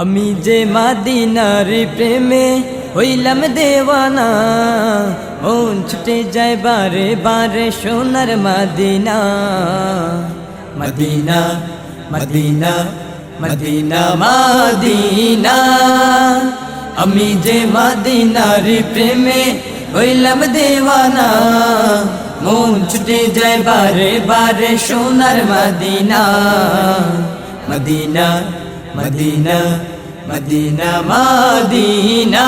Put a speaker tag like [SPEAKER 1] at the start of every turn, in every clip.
[SPEAKER 1] আমি যে মাদিনার প্রেমে হইলাম দেওয়ানা, মন ছুটে যায় বারে বারে সোনার Medina. Medina Medina Medina, Medina. আমি যে মাদিনার প্রেমে হইলাম দেওয়ানা, মন ছুটে যায় বারে বারে সোনার Medina. Medina Medina Medina Medina.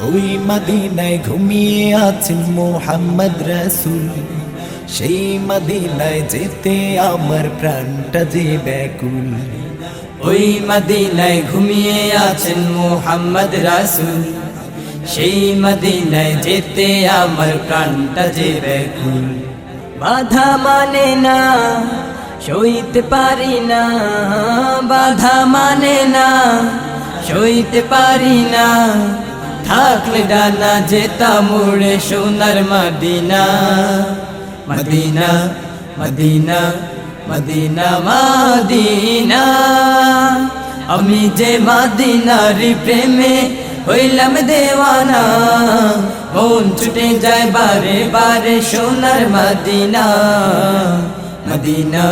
[SPEAKER 2] ওই মদিনায় ঘুমিয়ে আছেন মোহাম্মদ রসুল। সেই মদিনায় যেতে আমার প্রাণটা যে ব্যাকুল।
[SPEAKER 1] ওই মদিনায় ঘুমিয়ে আছেন মোহাম্মদ রাসুল। সেই মদিনায় যেতে আমার প্রাণটা যে ব্যাকুল। বাধা মানে না সইতে পারি না, বাধা মানে না। সইতে পারি না, থাকলে ডানা যেতাম উড়ে সোনার Medina. Medina Medina Medina, Medina. আমি যে মাদিনার প্রেমে হইলাম দেওয়ানা, মন ছুটে যায় বারে বারে সোনার Medina. Medina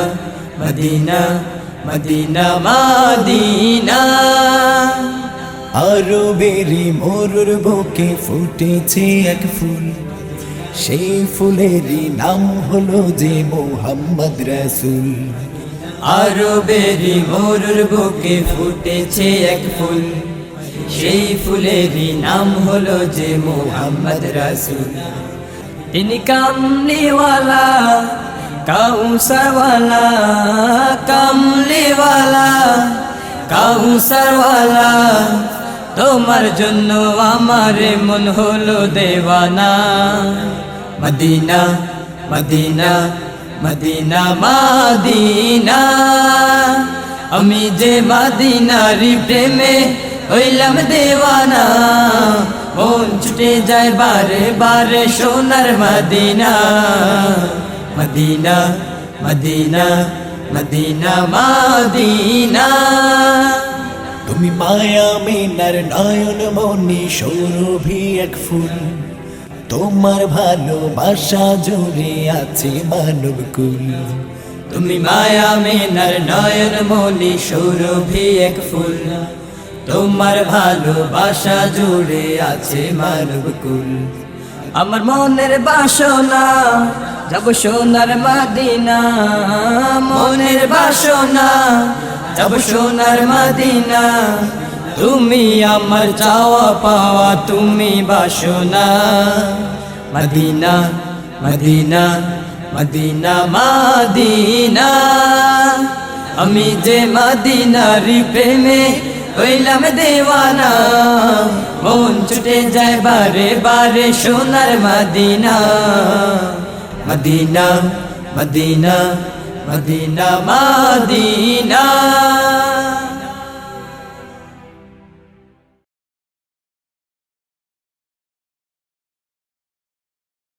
[SPEAKER 1] Medina Medina Medina.
[SPEAKER 2] আরও বেরি মোরুর বুকে ফুটেছে এক ফুল। সেই ফুলেরই নাম হলো যে মোহাম্মদ রসুল।
[SPEAKER 1] আরও বেরি মোরুর বুকে ফুটেছে এক ফুল। সেই ফুলেরই নাম হলো যে মোহাম্মদ রাসুল। তিনি কামলিওয়ালা কাউসারওয়ালা, কামলিওয়ালা, কাউসারওয়ালা, তোমার জন্য আমার মন হলো দেওয়ানা। Medina Medina Medina, Medina. আমি যে মাদিনারি প্রেমে হইলাম দেওয়ানা। মন ছুটে যায় বারে বারে সোনার Medina. Medina Medina Medina Medina.
[SPEAKER 2] তুমি মায়া মিনার নয়ন মনি সৌরভী এক ফুল। তোমার ভালোবাসা জুড়ে আছে মানব কুল।
[SPEAKER 1] তুমি মায়া মেনার নয়ন মনি সৌরভী এক ফুল। তোমার ভালোবাসা জুড়ে আছে মানব কুল। আমার মনের বাসনা, যাব সোনার মাদিনা। মনের বাসনা, যাব সোনার মাদিনা। তুমি আমার চাওয়া পাওয়া, তুমি বাসনা। Medina Medina Medina, Medina. আমি যে মাদিনারি প্রেমে হইলাম দেওয়ানা মন ছুটে যায় বারে বারে সোনার Medina. Medina Medina Medina Medina.